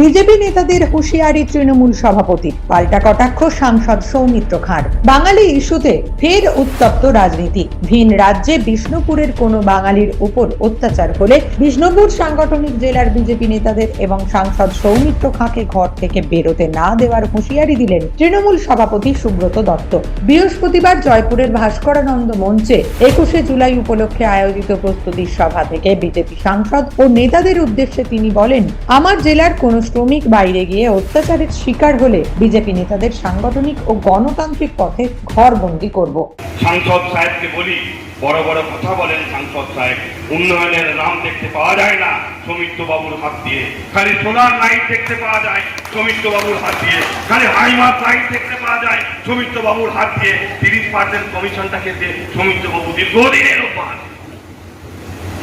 BJP নেতাদের হুঁশিয়ারি তৃণমূল সভাপতি। পাল্টা কটাক্ষ সাংসদ সৌমিত্র খাঁর। বাঙালি ইস্যুতে ফের উত্তপ্ত রাজনীতি। ভিন রাজ্যে বিষ্ণুপুরের কোনো বাঙালির উপর অত্যাচার হলে বিষ্ণুপুর সাংগঠনিক জেলার বিজেপি নেতাদের এবং সাংসদ সৌমিত্র খাঁকে ঘর থেকে বেরোতে না দেওয়ার হুঁশিয়ারি দিলেন তৃণমূল সভাপতি সুব্রত দত্ত। বৃহস্পতিবার জয়পুরের ভাস্করানন্দ মঞ্চে একুশে জুলাই উপলক্ষে আয়োজিত প্রস্তুতি সভা থেকে বিজেপি সাংসদ ও নেতাদের উদ্দেশ্যে তিনি বলেন, আমার জেলার কোনো শ্রমিক বাইরে গিয়ে অত্যাচারের শিকার হলে বিজেপি নেতাদের সাংগঠনিক ও গণতান্ত্রিক পথে ঘরবন্দি করব। সাংসদ সাহেবকে বলি, বড় বড় কথা বলেন সাংসদ সাহেব। উন্নয়নের নাম দেখতে পাওয়া যায় না সৌমিত্র বাবুর হাত দিয়ে। খালি সোলার লাইট দেখতে পাওয়া যায় সৌমিত্র বাবুর হাত দিয়ে। খালি হাইমাস লাইট দেখতে পাওয়া যায় সৌমিত্র বাবুর হাত দিয়ে। তিরিশ পার্সেন্ট কমিশনটা খেতে সৌমিত্র বাবু দীর্ঘদিনের অভ্যাস।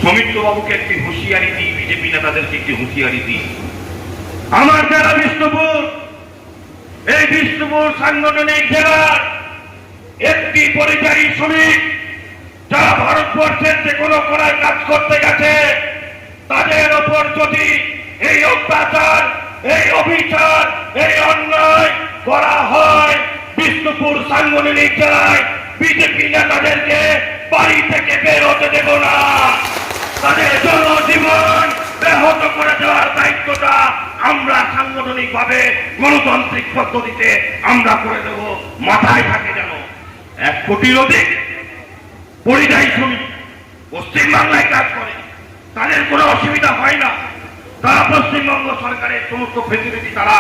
সৌমিত্র বাবুকে একটি হুঁশিয়ারি দিই, বিজেপি নেতাদেরকে একটি হুঁশিয়ারি দিই। আমার জেলা বিষ্ণুপুর, এই বিষ্ণুপুর সাংগঠনিক জেলার একটি পরিযায়ী শ্রমিক, যারা ভারতবর্ষের যে কোনো কোনায় কাজ করতে গেছে, তাদের ওপর যদি এই অত্যাচার, এই অবিচার, এই অন্যায় করা হয়, বিষ্ণুপুর সাংগঠনিক জেলায় বিজেপি নেতাদেরকে বাড়ি থেকে বের হতে দেব না। তাদের জনজীবন ব্যাহত করে দেওয়ার দায়িত্বটা আমরা সাংগঠনিক ভাবে গণতান্ত্রিক পদ্ধতিতে আমরা করে দেব, মাথায় থাকে যেন এক কোটির অধিক পরিযায়ী শ্রমিক পশ্চিমবাংলায় কাজ করে, তাদের কোনো অসুবিধা হয় না। তারা পশ্চিমবঙ্গ সরকারের সমস্ত ফেসিলিটি তারা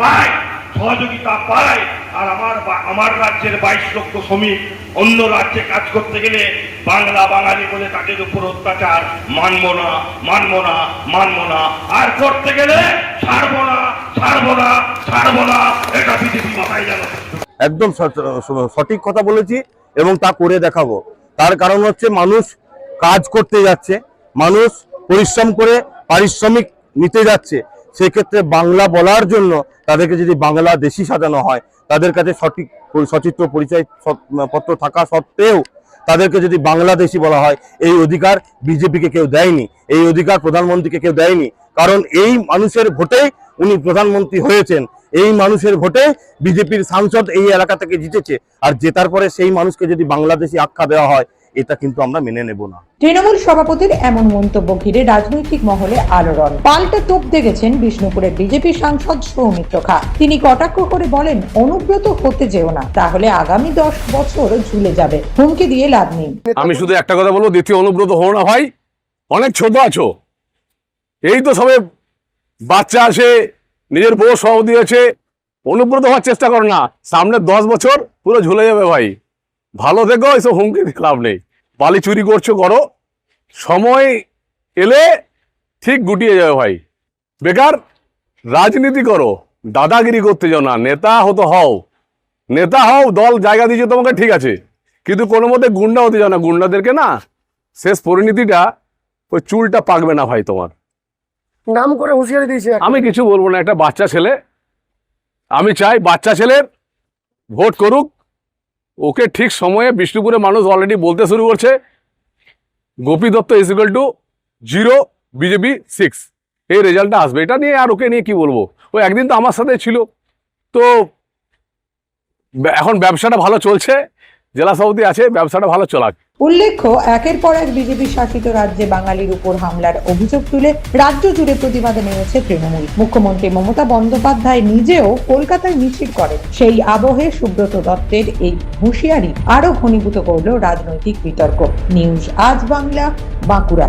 পায়, সহযোগিতা পায়। আর আমার আমার রাজ্যের বাইশ লক্ষ শ্রমিক অন্য রাজ্যে কাজ করতে গেলে বাংলা বাঙালি বলে তাদের উপর অত্যাচার, মানব না মানব না মানব না। আর করতে গেলে ছাড়বো না ছাড়বো না ছাড়বো না। এটা বিজেপি মাথায় জানো একদম সঠিক কথা বলেছি এবং তা করে দেখাবো। তার কারণ হচ্ছে মানুষ কাজ করতে যাচ্ছে, মানুষ পরিশ্রম করে পারিশ্রমিক নিতে যাচ্ছে। সেক্ষেত্রে বাংলা বলার জন্য তাদেরকে যদি বাংলা দেশি সাজানো হয়, তাদের কাছে সঠিক সচিত্র পরিচয় পত্র থাকা সত্ত্বেও তাদেরকে যদি বাংলাদেশি বলা হয়, এই অধিকার বিজেপিকে কেউ দেয়নি, এই অধিকার প্রধানমন্ত্রীকে কেউ দেয়নি। কারণ এই মানুষের ভোটে উনি প্রধানমন্ত্রী হয়েছেন। এই মানুষের ভোটে বিজেপির সাংসদ এই এলাকা থেকে জিতেছে। আর জেতার পরে সেই মানুষকে যদি বাংলাদেশি আখ্যা দেওয়া হয় এটা কিন্তু আমরা মেনে নেব না। তৃণমূল সভাপতির এমন মন্তব্য ঘিরে রাজনৈতিক মহলে আলোড়ন। পাল্টা তোপ দেখেছেন বিষ্ণুপুরের বিজেপি সাংসদ সৌমিত্র খা। তিনি কটাক্ষ করে বলেন অনুব্রত হতে যেও না তাহলে আগামী দশ বছর ঝুলে যাবে। হুমকি দিয়ে লাভ নেই। আমি শুধু একটা কথা বলব দ্বিতীয় অনুব্রত হও না ভাই। অনেক ছোট আছো। এই তো সবে বাচ্চা আসে নিজের বউ সহ দিয়েছে। অনুব্রত হওয়ার চেষ্টা করো না। সামনে দশ বছর পুরো ঝুলে যাবে ভাই। ভালো দেখো এসব হুমকি লাভ নেই। বালি চুরি করছ করো। সময় এলে ঠিক গুটিয়ে যাবে ভাই। বেকার রাজনীতি করো। দাদাগিরি করতে যাও না। নেতা হতো হও। নেতা হও দল জায়গা দিয়েছে তোমাকে ঠিক আছে। কিন্তু কোনো মতে গুন্ডা হতে যাও না। গুন্ডাদেরকে না শেষ পরিণতিটা ওই চুলটা পাকবে না ভাই তোমার। নাম করে হুঁশিয়ারি দিয়েছে আমি কিছু বলব না একটা বাচ্চা ছেলে। আমি চাই বাচ্চা ছেলের ভোট করুক ওকে ঠিক সময়ে বিষ্ণুপুরে মানুষ অলরেডি বলতে শুরু করছে। Gopi Dutta is equal to zero BJP six এই রেজাল্টটা আসবে। এটা নিয়ে আর ওকে নিয়ে কি বলব? ও একদিন তো আমার সাথে ছিল। তো এখন ব্যবসাটা ভালো চলছে। জেলা সভাপতি আছে, ব্যবসাটা ভালো চলাক। উল্লেখ্য, একের পর এক বিজেপি শাসিত রাজ্যে বাঙালির উপর হামলার অভিযোগ তুলে রাজ্য জুড়ে প্রতিবাদে নেমেছে তৃণমূল। মুখ্যমন্ত্রী মমতা বন্দ্যোপাধ্যায় নিজেও কলকাতায় মিছিল করেন। সেই আবহে সুব্রত দত্তের এই হুঁশিয়ারি আরও ঘনীভূত করল রাজনৈতিক বিতর্ক। নিউজ আজ বাংলা, বাঁকুড়া।